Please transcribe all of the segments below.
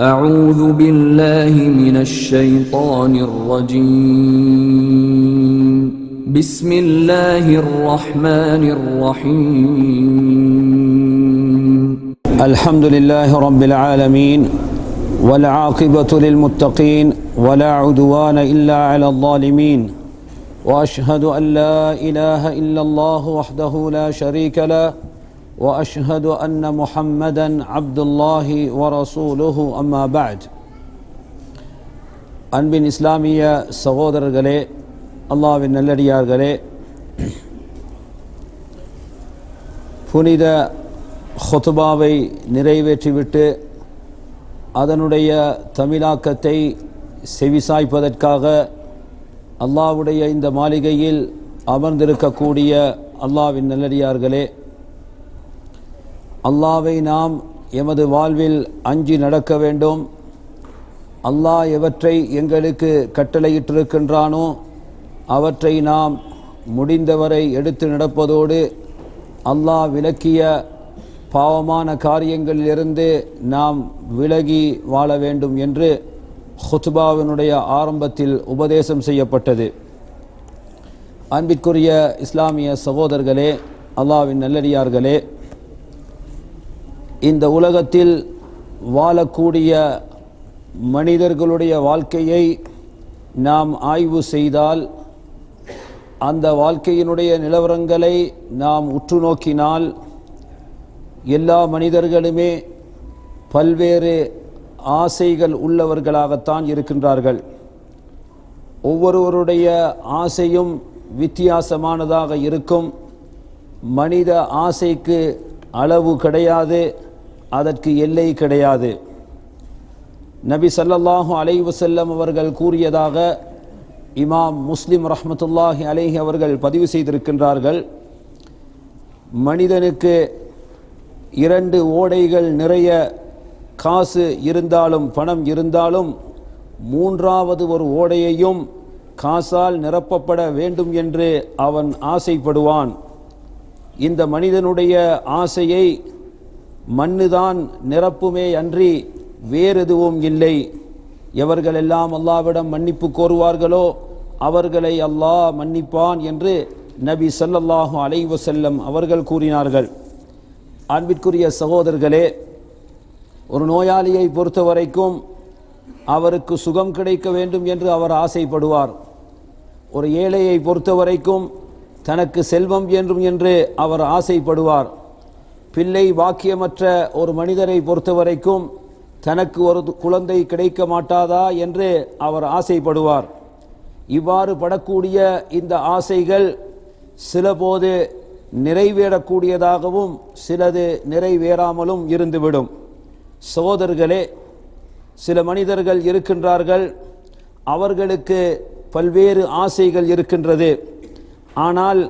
أعوذ بالله من الشيطان الرجيم. بسم الله الرحمن الرحيم. الحمد لله رب العالمين والعاقبة للمتقين ولا عدوان إلا على الظالمين. وأشهد أن لا إله إلا الله وحده لا شريك له. وأشهد أن محمدا عبد الله ورسوله أما بعد அன்பின் இஸ்லாமிய சகோதரர்களே அல்லாவின் நல்லடியார்களே புனித ஹொத்துபாவை நிறைவேற்றிவிட்டு அதனுடைய தமிழாக்கத்தை செவிசாய்ப்பதற்காக அல்லாவுடைய இந்த மாளிகையில் அமர்ந்திருக்கக்கூடிய அல்லாவின் நல்லடியார்களே அல்லாவை நாம் எமது வாழ்வில் அஞ்சி நடக்க வேண்டும். அல்லாஹ் எவற்றை எங்களுக்கு கட்டளையிட்டிருக்கின்றானோ அவற்றை நாம் முடிந்தவரை எடுத்து நடப்பதோடு அல்லாஹ் விலக்கிய பாவமான காரியங்களிலிருந்து நாம் விலகி வாழ வேண்டும் என்று ஹுத்பாவினுடைய ஆரம்பத்தில் உபதேசம் செய்யப்பட்டது. அன்பிற்குரிய இஸ்லாமிய சகோதரர்களே அல்லாவின் நல்லடியார்களே இந்த உலகத்தில் வாழக்கூடிய மனிதர்களுடைய வாழ்க்கையை நாம் ஆய்வு செய்தால் அந்த வாழ்க்கையினுடைய நிலவரங்களை நாம் உற்று நோக்கினால் எல்லா மனிதர்களுமே பல்வேறு ஆசைகள் உள்ளவர்களாகத்தான் இருக்கின்றார்கள். ஒவ்வொருவருடைய ஆசையும் வித்தியாசமானதாக இருக்கும். மனித ஆசைக்கு அளவு கிடையாது. அதற்கு எல்லை கிடையாது. நபி ஸல்லல்லாஹு அலைவு வஸல்லம் அவர்கள் கூறியதாக இமாம் முஸ்லிம் ரஹமத்துல்லாஹி அலைஹி அவர்கள் பதிவு செய்திருக்கின்றார்கள். மனிதனுக்கு இரண்டு ஓடைகள் நிறைய காசு இருந்தாலும் பணம் இருந்தாலும் மூன்றாவது ஒரு ஓடையையும் காசால் நிரப்பப்பட வேண்டும் என்று அவன் ஆசைப்படுவான். இந்த மனிதனுடைய ஆசையை மண்ணுதான் நிரப்புமே அன்றி வேறெதுவும் இல்லை. எவர்களெல்லாம் அல்லாவிடம் மன்னிப்பு கோருவார்களோ அவர்களை அல்லாஹ் மன்னிப்பான் என்று நபி சல்லல்லாஹு அலைவசல்லம் அவர்கள் கூறினார்கள். அன்பிற்குரிய சகோதரர்களே ஒரு நோயாளியை பொறுத்த வரைக்கும் அவருக்கு சுகம் கிடைக்க வேண்டும் என்று அவர் ஆசைப்படுவார். ஒரு ஏழையை பொறுத்த வரைக்கும் தனக்கு செல்வம் வேண்டும் என்று அவர் ஆசைப்படுவார். பிள்ளை வாக்கியமற்ற ஒரு மனிதரை பொறுத்த வரைக்கும் தனக்கு ஒரு குழந்தை கிடைக்க மாட்டாதா என்று அவர் ஆசைப்படுவார். இவ்வாறு படக்கூடிய இந்த ஆசைகள் சிலபோது நிறைவேறக்கூடியதாகவும் சிலது நிறைவேறாமலும் இருந்துவிடும். சகோதரர்களே சில மனிதர்கள் இருக்கின்றார்கள். அவர்களுக்கு பல்வேறு ஆசைகள் இருக்கின்றது. ஆனால்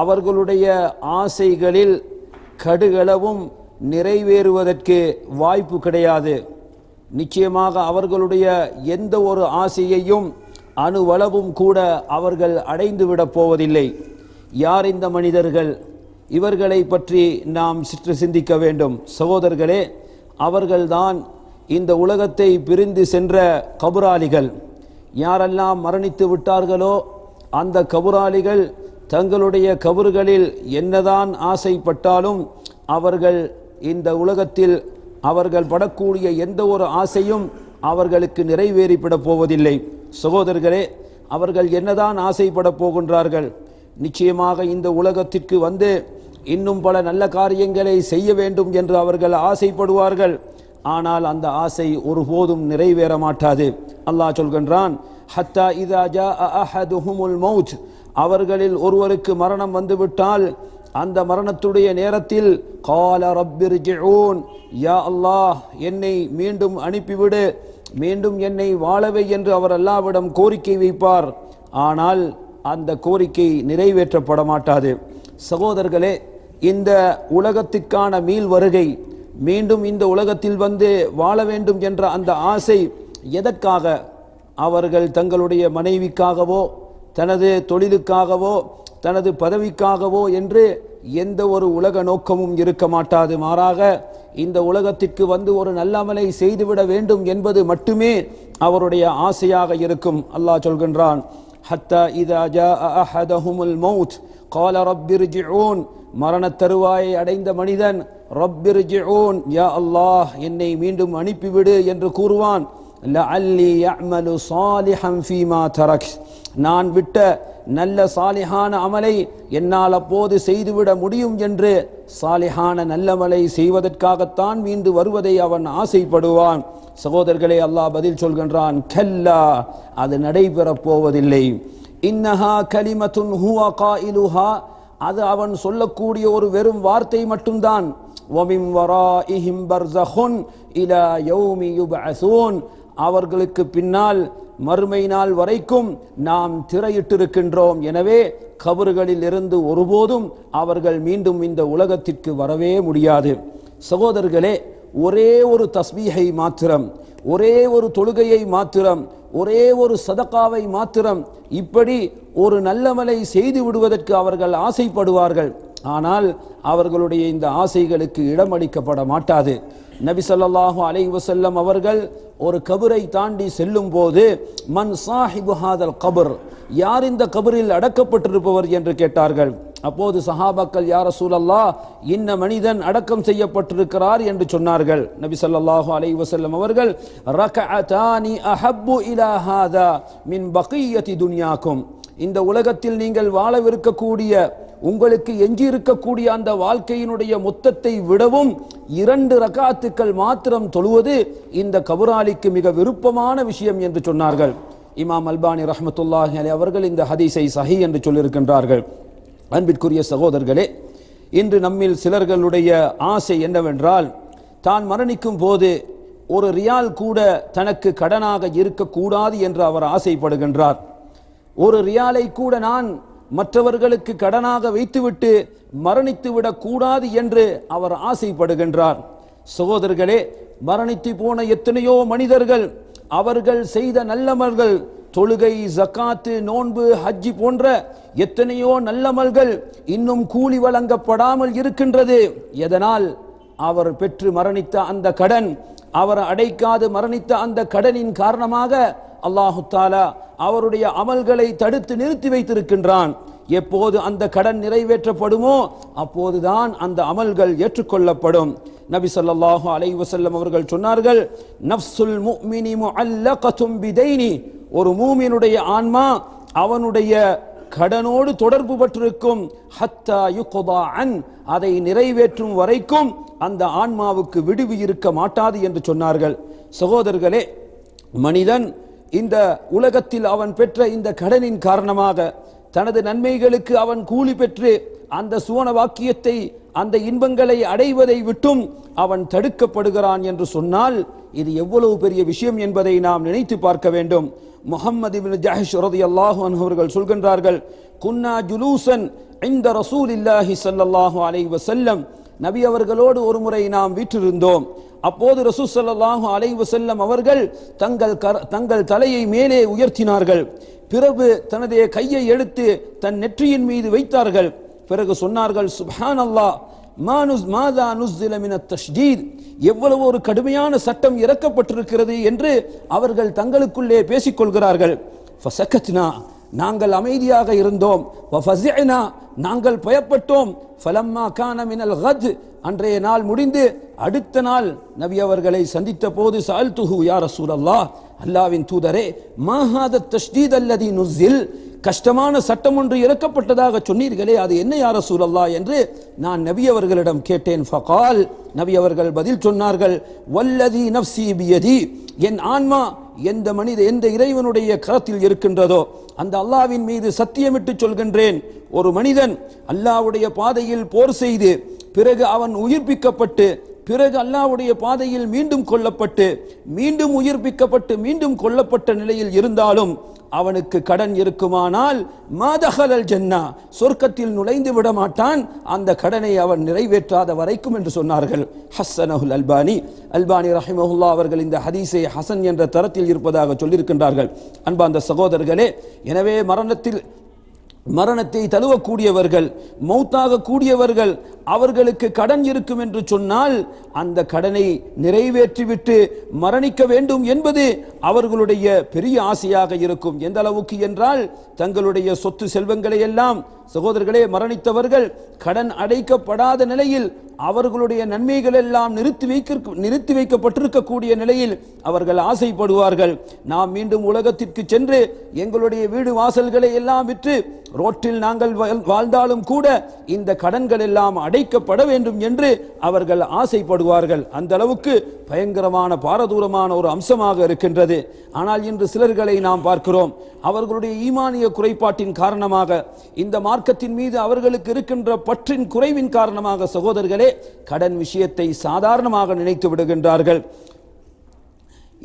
அவர்களுடைய ஆசைகளில் கடுகளவும் நிறைவேறுவதற்கு வாய்ப்பு கிடையாது. நிச்சயமாக அவர்களுடைய எந்த ஒரு ஆசையையும் அணுவளவும் கூட அவர்கள் அடைந்துவிடப் போவதில்லை. யார் இந்த மனிதர்கள்? இவர்களை பற்றி நாம் சிற்று சிந்திக்க வேண்டும். சகோதரர்களே அவர்கள்தான் இந்த உலகத்தை பிரிந்து சென்ற கபுராளிகள். யாரெல்லாம் மரணித்து விட்டார்களோ அந்த கபுராளிகள் தங்களுடைய கபறுகளில் என்னதான் ஆசைப்பட்டாலும் அவர்கள் இந்த உலகத்தில் அவர்கள் படக்கூடிய எந்த ஒரு ஆசையும் அவர்களுக்கு நிறைவேறிப்படப் போவதில்லை. சகோதரர்களே அவர்கள் என்னதான் ஆசைப்பட போகின்றார்கள்? நிச்சயமாக இந்த உலகத்திற்கு வந்து இன்னும் பல நல்ல காரியங்களை செய்ய வேண்டும் என்று அவர்கள் ஆசைப்படுவார்கள். ஆனால் அந்த ஆசை ஒருபோதும் நிறைவேற மாட்டாது. அல்லாஹ் சொல்கின்றான் ஹத்தா இதா ஜா அஹதுஹுமுல் மௌத். அவர்களில் ஒருவருக்கு மரணம் வந்துவிட்டால் அந்த மரணத்துடைய நேரத்தில் கால ரப்பிர் யா அல்லாஹ் என்னை மீண்டும் அனுப்பிவிடு மீண்டும் என்னை வாழவை என்று அவர் அல்லாவிடம் கோரிக்கை வைப்பார். ஆனால் அந்த கோரிக்கை நிறைவேற்றப்பட மாட்டாது சகோதரர்களே இந்த உலகத்துக்கான மீள் வருகை மீண்டும் இந்த உலகத்தில் வந்து வாழ வேண்டும் என்ற அந்த ஆசை எதற்காக? அவர்கள் தங்களுடைய மனைவிக்காகவோ தனது தொழிலுக்காகவோ தனது பதவிக்காகவோ என்று எந்த ஒரு உலக நோக்கமும் இருக்க மாட்டாது. மாறாக இந்த உலகத்திற்கு வந்து ஒரு நல்லமலை செய்துவிட வேண்டும் என்பது மட்டுமே அவருடைய ஆசையாக இருக்கும். அல்லாஹ் சொல்கின்றான் ஹத்தா இதா ஜா அஹதஹுமுல் மௌத். கால ரப்பிர்ஜிஊன். மரணத் தருவாயை அடைந்த மனிதன் ரப்பிர்ஜிஊன். யா அல்லாஹ் என்னை மீண்டும் அனுப்பிவிடு என்று கூறுவான். லஅல்லி அமலு சாலிஹம் ஃபீமா தரக் நான் விட்ட நல்ல சாலிஹான அமலை என்னால் அப்போது செய்துவிட முடியும் என்று சாலிஹான நல்லமலை செய்வதற்காகத்தான் மீண்டு வருவதை அவன் ஆசைப்படுவான். சகோதரர்களே அல்லாஹ் பதில் சொல்கின்றான் கல்லா அது நடைபெறப் போவதில்லை. இன்னஹா கலிமத்துன் ஹுவா இலுஹா அது அவன் சொல்லக்கூடிய ஒரு வெறும் வார்த்தை மட்டும்தான். ஒமிம் வரா இஹிம் பர்சஹுன் இலா யௌமி யுபஅசூன் அவர்களுக்கு பின்னால் மறுமை நாள் வரைக்கும் நாம் திரையிட்டிருக்கின்றோம். எனவே கபறுகளில் இருந்து ஒருபோதும் அவர்கள் மீண்டும் இந்த உலகத்திற்கு வரவே முடியாது. சகோதரர்களே ஒரே ஒரு தஸ்பீகை மாத்திரம் ஒரே ஒரு தொழுகையை மாத்திரம் ஒரே ஒரு சதக்காவை மாத்திரம் இப்படி ஒரு நல்லமலை செய்து விடுவதற்கு அவர்கள் ஆசைப்படுவார்கள். ஆனால் அவர்களுடைய இந்த ஆசைகளுக்கு இடமளிக்கப்பட மாட்டாது. நபி சொல்லாஹு அலை வசல்லம் அவர்கள் ஒரு கபரை தாண்டி செல்லும் போது மன் சாஹிபு ஹாதல் கபர் யார் இந்த கபரில் அடக்கப்பட்டிருப்பவர்? என்று கேட்டார்கள். அப்போது சஹாபாக்கள் யார சூழல்லா இன்ன மனிதன் அடக்கம் செய்யப்பட்டிருக்கிறார் என்று சொன்னார்கள். நபி ஸல்லல்லாஹு அலை வசல்லம் அவர்கள் ரகஅதானி அஹப்பு இலா மின் பகையதி துன்யாக்கும் இந்த உலகத்தில் நீங்கள் வாழவிருக்கக்கூடிய உங்களுக்கு எஞ்சியிருக்கக்கூடிய அந்த வாழ்க்கையினுடைய மொத்தத்தை விடவும் இரண்டு ரகாத்துக்கள் மாத்திரம் தொழுவது இந்த கபுராலிக்கு மிக விருப்பமான விஷயம் என்று சொன்னார்கள். இமாம் அல்பானி ரஹ்மத்துல்லாஹி அலி அவர்கள் இந்த ஹதீஸை சஹி என்று சொல்லியிருக்கின்றார்கள். அன்பிற்குரிய சகோதரர்களே இன்று நம்மில் சிலர்களுடைய ஆசை என்னவென்றால் தான் மரணிக்கும் போது ஒரு ரியால் கூட தனக்கு கடனாக இருக்கக்கூடாது என்று அவர் ஆசைப்படுகின்றார். ஒரு ரியாலை கூட நான் மற்றவர்களுக்கு கடனாக வைத்துவிட்டு மரணித்து விடக்கூடாது என்று அவர் ஆசைப்படுகின்றார். சகோதரர்களே மரணித்து போன எத்தனையோ மனிதர்கள் அவர்கள் செய்த நல்லமல்கள் தொழுகை ஜக்காத்து நோன்பு ஹஜ்ஜி போன்ற எத்தனையோ நல்லமல்கள் இன்னும் கூலி வழங்கப்படாமல் இருக்கின்றது. எதனால்? அவர் பெற்று மரணித்த அந்த கடன் அவர் அடைக்காது மரணித்த அந்த கடனின் காரணமாக அல்லாஹு தாலா அவருடைய அமல்களை தடுத்து நிறுத்தி வைத்திருக்கின்றான். எப்போது அந்த கடன் நிறைவேற்றப்படுமோ அப்போதுதான் அந்த அமல்கள் ஏற்றுக்கொள்ளப்படும். நபி சொல்லாஹு அலை வசல்லம் அவர்கள் சொன்னார்கள் நஃப்சுல் முஃமினி அல்ல கதும்பிதைனி ஒரு மூமினுடைய ஆன்மா அவனுடைய கடனோடு தொடர்பு பட்டிருக்கும் ஹத்தா யுக்தா அன் அதை நிறைவேற்றும் வரைக்கும் அந்த ஆன்மாவுக்கு விடுவி இருக்க மாட்டாது என்று சொன்னார்கள். சகோதரர்களே மனிதன் இந்த உலகத்தில் அவன் பெற்ற இந்த கடனின் காரணமாக தனது நன்மைகளுக்கு அவன் கூலி பெற்று அந்த சுவன வாக்கியத்தை அந்த இன்பங்களை அடைவதை விட்டும் அவன் தடுக்கப்படுகிறான் என்று சொன்னால் இது எவ்வளவு பெரிய விஷயம் என்பதை நாம் நினைத்து பார்க்க வேண்டும். முகம்மது இப்னு ஜஹஷ் ரலியல்லாஹு அவர்கள் சொல்கின்றார்கள் குன்னா ஜுலூசன் இந்த ரசூலில்லாஹி ஸல்லல்லாஹு அலைஹி வஸல்லம். நபி அவர்களோடு ஒரு முறை நாம் வீற்றிருந்தோம். அப்போது ரசூசல்லாஹு அலைவு செல்லம் அவர்கள் தங்கள் கர- தங்கள் தலையை மேலே உயர்த்தினார்கள். பிறகு தனது கையை எடுத்து தன் நெற்றியின் மீது வைத்தார்கள். பிறகு சொன்னார்கள் சுப்ஹானல்லாஹ் மானுஸ் மாதா நுஸ்திலமின தஷ்டீத் எவ்வளவு ஒரு கடுமையான சட்டம் இறக்கப்பட்டிருக்கிறது என்று அவர்கள் தங்களுக்குள்ளே பேசிக்கொள்கிறார்கள் ஃபசக்கத்னா நாங்கள் அமைதியாக இருந்தோம். நாங்கள் பயப்பட்டோம். ஃபலம்மா கான மினல் அன்றைய நாள் முடிந்து அடுத்த நாள் நபி அவர்களை சந்தித்த போது சால்துஹு யா ரசூலல்லாஹ் அல்லாவின் தூதரே மாஹாத தஷ்தீத் அல்லதி நுஸ்ஸில் கஷ்டமான சட்டம் ஒன்று இறக்கப்பட்டதாக சொன்னீர்களே அது என்ன யார சூழல்லா என்று நான் நபி அவர்களிடம் கேட்டேன். ஃபகால் நபி அவர்கள் பதில் சொன்னார்கள் வல்லதி நப்சி பியதி. என் ஆன்மா எந்த மனித எந்த இறைவனுடைய கரத்தில் இருக்கின்றதோ அந்த அல்லாவின் மீது சத்தியமிட்டு சொல்கின்றேன். ஒரு மனிதன் அல்லாஹ்வுடைய பாதையில் போர் செய்து பிறகு அவன் உயிர்ப்பிக்கப்பட்டு பிறகு அல்லாவுடைய பாதையில் மீண்டும் கொல்லப்பட்டு மீண்டும் உயிர்ப்பிக்கப்பட்டு மீண்டும் கொல்லப்பட்ட நிலையில் இருந்தாலும் அவனுக்கு கடன் இருக்குமானால் மாதகலல் ஜன்னா சொர்க்கத்தில் நுழைந்து விட மாட்டான். அந்த கடனை அவன் நிறைவேற்றாத வரைக்கும் என்று சொன்னார்கள். ஹசனஹுல் அல்பானி. அல்பானி ரஹிமஹுல்லா அவர்கள் இந்த ஹதீஸை ஹசன் என்ற தரத்தில் இருப்பதாக சொல்லியிருக்கின்றார்கள். அன்பா அந்த சகோதரர்களே எனவே மரணத்தில் மரணத்தை தழுவக்கூடியவர்கள் மௌத்தாக கூடியவர்கள் அவர்களுக்கு கடன் இருக்கும் என்று சொன்னால் அந்த கடனை நிறைவேற்றிவிட்டு மரணிக்க வேண்டும் என்பது அவர்களுடைய பெரிய ஆசையாக இருக்கும். எந்த அளவுக்கு என்றால் தங்களுடைய சொத்து செல்வங்களை எல்லாம் சகோதரர்களே மரணித்தவர்கள் கடன் அடைக்கப்படாத நிலையில் அவர்களுடைய நன்மைகள் எல்லாம் நிறுத்தி வைக்க நிறுத்தி வைக்கப்பட்டிருக்கக்கூடிய நிலையில் அவர்கள் ஆசைப்படுவார்கள். நாம் மீண்டும் உலகத்திற்கு சென்று எங்களுடைய வீடு வாசல்களை எல்லாம் விற்று ரோட்டில் நாங்கள் வாழ்ந்தாலும் கூட இந்த கடன்கள் எல்லாம் அடைக்கப்பட வேண்டும் என்று அவர்கள் ஆசைப்படுவார்கள். அந்த அளவுக்கு பயங்கரமான பாரதூரமான ஒரு அம்சமாக இருக்கின்றது. ஆனால் இன்று சிலர்களை நாம் பார்க்கிறோம். அவர்களுடைய ஈமானிய குறைபாட்டின் காரணமாக இந்த மார்க்கத்தின் மீது அவர்களுக்கு இருக்கின்ற பற்றின் குறைவின் காரணமாக சகோதரர்களே கடன் விஷயத்தை சாதாரணமாக நினைத்து விடுகின்றார்கள்.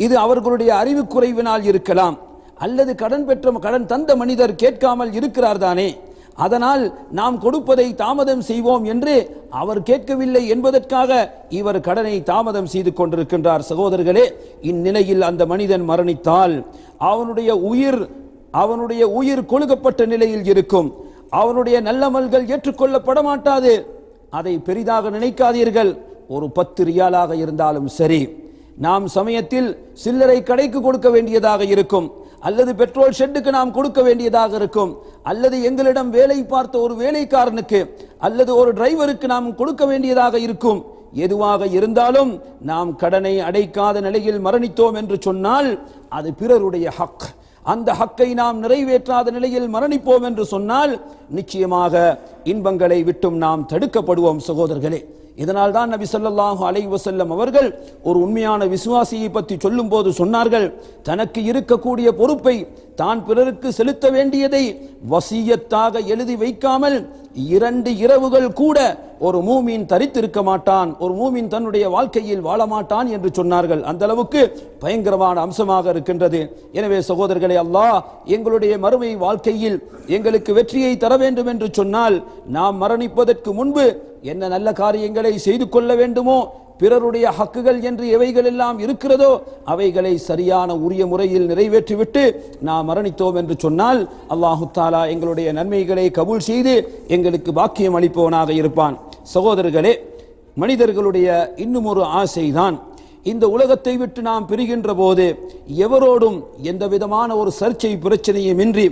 இது அவர்களுடைய அறிவு குறைவினால் இருக்கலாம். அல்லது கடன் பெற்ற கடன் தந்த மனிதர் கேட்காமல் இருக்கிறார் தானே. அதனால் நாம் கொடுப்பதை தாமதம் செய்வோம் என்று அவர் கேட்கவில்லை என்பதற்காக இவர் கடனை தாமதம் செய்து கொண்டிருக்கின்றார். சகோதரர்களே இந்நிலையில் அந்த மனிதன் மரணித்தால் அவனுடைய உயிர் அவனுடைய உயிர் கொழுகப்பட்ட நிலையில் இருக்கும். அவனுடைய நல்லமல்கள் ஏற்றுக்கொள்ளப்பட மாட்டாது அதை பெரிதாக நினைக்காதீர்கள். ஒரு பத்து ரியாலாக இருந்தாலும் சரி. நாம் சமயத்தில் சில்லறை கடைக்கு கொடுக்க வேண்டியதாக இருக்கும். அல்லது பெட்ரோல் ஷெட்டுக்கு நாம் கொடுக்க வேண்டியதாக இருக்கும். அல்லது எங்களிடம் வேலை பார்த்த ஒரு வேலைக்காரனுக்கு அல்லது ஒரு டிரைவருக்கு நாம் கொடுக்க வேண்டியதாக இருக்கும். எதுவாக இருந்தாலும் நாம் கடனை அடைக்காத நிலையில் மரணித்தோம் என்று சொன்னால் அது பிறருடைய ஹக். அந்த ஹக்கை நாம் நிறைவேற்றாத நிலையில் மரணிப்போம் என்று சொன்னால் நிச்சயமாக இன்பங்களை விட்டும் நாம் தடுக்கப்படுவோம் சகோதரர்களே. இதனால் தான் நபி சொல்லாஹு அலைஹி வஸல்லம் அவர்கள் ஒரு உண்மையான விசுவாசியை பற்றி சொல்லும்போது சொன்னார்கள் தனக்கு இருக்கக்கூடிய பொறுப்பை தான் பிறருக்கு செலுத்த வேண்டியதை வசியத்தாக எழுதி வைக்காமல் இரண்டு இரவுகள் கூட ஒரு மூமின் தரித்திருக்க மாட்டான் ஒரு மூமின் தன்னுடைய வாழ்க்கையில் வாழ மாட்டான் என்று சொன்னார்கள். அந்த அளவுக்கு பயங்கரமான அம்சமாக இருக்கின்றது. எனவே சகோதரர்களே அல்லாஹ் எங்களுடைய மறுமை வாழ்க்கையில் எங்களுக்கு வெற்றியை தர வேண்டும் என்று சொன்னால் நாம் மரணிப்பதற்கு முன்பு என்ன நல்ல காரியங்களை செய்து கொள்ள வேண்டுமோ பிறருடைய ஹக்குகள் என்று எவைகள் எல்லாம் இருக்கிறதோ அவைகளை சரியான உரிய முறையில் நிறைவேற்றிவிட்டு நாம் மரணித்தோம் என்று சொன்னால் அல்லாஹு தாலா எங்களுடைய நன்மைகளை கபூல் செய்து எங்களுக்கு பாக்கியம் அளிப்பவனாக இருப்பான். சகோதரர்களே மனிதர்களுடைய இன்னும் ஒரு ஆசைதான் இந்த உலகத்தை விட்டு நாம் பிரிகின்ற போது எவரோடும் எந்த விதமான ஒரு சர்ச்சை பிரச்சனையும் இன்றி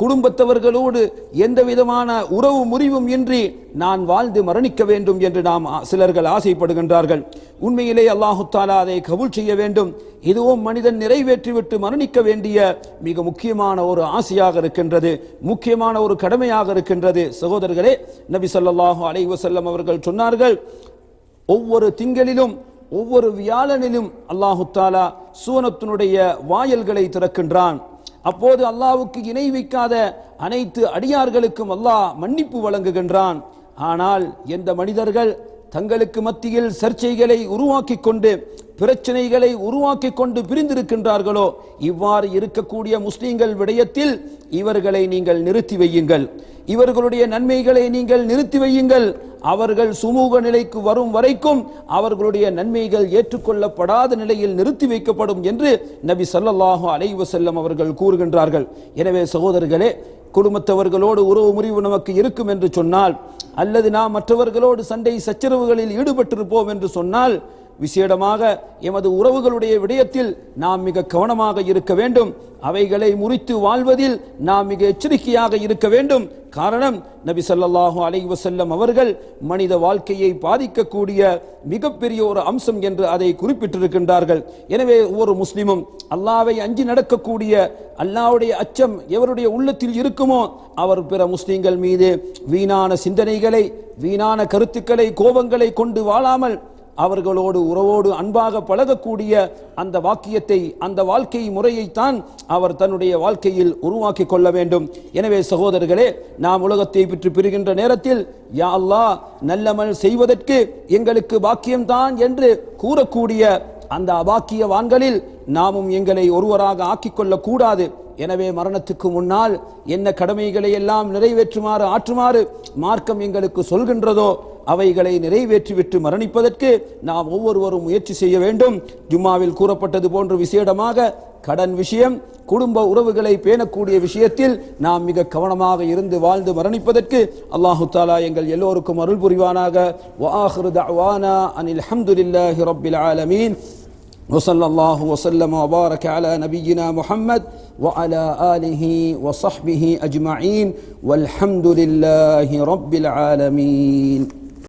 குடும்பத்தவர்களோடு எந்த விதமான உறவு முறிவும் இன்றி நான் வாழ்ந்து மரணிக்க வேண்டும் என்று நாம் சிலர்கள் ஆசைப்படுகின்றார்கள். உண்மையிலே அல்லாஹு தாலா அதை கபூல் செய்ய வேண்டும். இதுவும் மனிதன் நிறைவேற்றிவிட்டு மரணிக்க வேண்டிய மிக முக்கியமான ஒரு ஆசையாக இருக்கின்றது முக்கியமான ஒரு கடமையாக இருக்கின்றது. சகோதரர்களே நபி சொல்லாஹு அலைஹி அவர்கள் சொன்னார்கள் ஒவ்வொரு திங்களிலும் ஒவ்வொரு வியாழனிலும் அல்லாஹு தாலா சூனத்தினுடைய வாயல்களை திறக்கின்றான். அப்போது அல்லாவுக்கு இணை வைக்காத அனைத்து அடியார்களுக்கும் அல்லாஹ் மன்னிப்பு வழங்குகின்றான். ஆனால் எந்த மனிதர்கள் தங்களுக்கு மத்தியில் சர்ச்சைகளை உருவாக்கி கொண்டு பிரச்சனைகளை உருவாக்கி கொண்டு பிரிந்திருக்கின்றார்களோ இவ்வாறு இருக்கக்கூடிய முஸ்லீம்கள் விடயத்தில் இவர்களை நீங்கள் நிறுத்தி வையுங்கள். இவர்களுடைய நன்மைகளை நீங்கள் நிறுத்தி வையுங்கள். அவர்கள் சுமூக நிலைக்கு வரும் வரைக்கும் அவர்களுடைய நன்மைகள் ஏற்றுக்கொள்ளப்படாத நிலையில் நிறுத்தி வைக்கப்படும் என்று நபி ஸல்லல்லாஹு அலைஹி செல்லம் அவர்கள் கூறுகின்றார்கள். எனவே சகோதரர்களே குடும்பத்தவர்களோடு உறவு முறிவு நமக்கு இருக்கும் என்று சொன்னால் அல்லது நாம் மற்றவர்களோடு சண்டை சச்சரவுகளில் ஈடுபட்டிருப்போம் என்று சொன்னால் விசேடமாக எமது உறவுகளுடைய விடயத்தில் நாம் மிக கவனமாக இருக்க வேண்டும். அவைகளை முறித்து வாழ்வதில் நாம் மிக எச்சரிக்கையாக இருக்க வேண்டும். காரணம் நபி சொல்லாஹு அலைஹி அவர்கள் மனித வாழ்க்கையை பாதிக்கக்கூடிய மிகப்பெரிய ஒரு அம்சம் என்று அதை குறிப்பிட்டிருக்கின்றார்கள். எனவே ஒவ்வொரு முஸ்லிமும் அல்லாவை அஞ்சி நடக்கக்கூடிய அல்லாவுடைய அச்சம் எவருடைய உள்ளத்தில் இருக்குமோ அவர் பிற முஸ்லிம்கள் மீது வீணான சிந்தனைகளை வீணான கருத்துக்களை கோபங்களை கொண்டு வாழாமல் அவர்களோடு உறவோடு அன்பாக பழகக்கூடிய அந்த வாக்கியத்தை அந்த வாழ்க்கை முறையைத்தான் அவர் தன்னுடைய வாழ்க்கையில் உருவாக்கி கொள்ள வேண்டும். எனவே சகோதரர்களே நாம் உலகத்தை பெற்று பிரிகின்ற நேரத்தில் யா அல்லா நல்லமல் செய்வதற்கு எங்களுக்கு பாக்கியம்தான் என்று கூறக்கூடிய அந்த அபாக்கியவான்களில் நாமும் எங்களை ஒருவராக ஆக்கிக் கொள்ளக்கூடாது. எனவே மரணத்துக்கு முன்னால் என்ன கடமைகளை எல்லாம் நிறைவேற்றுமாறு ஆற்றுமாறு மார்க்கம் எங்களுக்கு சொல்கின்றதோ அவைகளை நிறைவேற்றிவிட்டு மரணிப்பதற்கு நாம் ஒவ்வொருவரும் முயற்சி செய்ய வேண்டும் ஜும்மாவில் கூறப்பட்டது போன்று விசேடமாக கடன் விஷயம் குடும்ப உறவுகளை பேணக்கூடிய விஷயத்தில் நாம் மிக கவனமாக இருந்து வாழ்ந்து மரணிப்பதற்கு அல்லாஹு தாலா எங்கள் எல்லோருக்கும் அருள் புரிவானாக وآخر دعوانا أن الحمد لله رب العالمين وصلى الله وسلم وبارك على نبينا محمد وعلى آله وصحبه أجمعين والحمد لله رب العالمين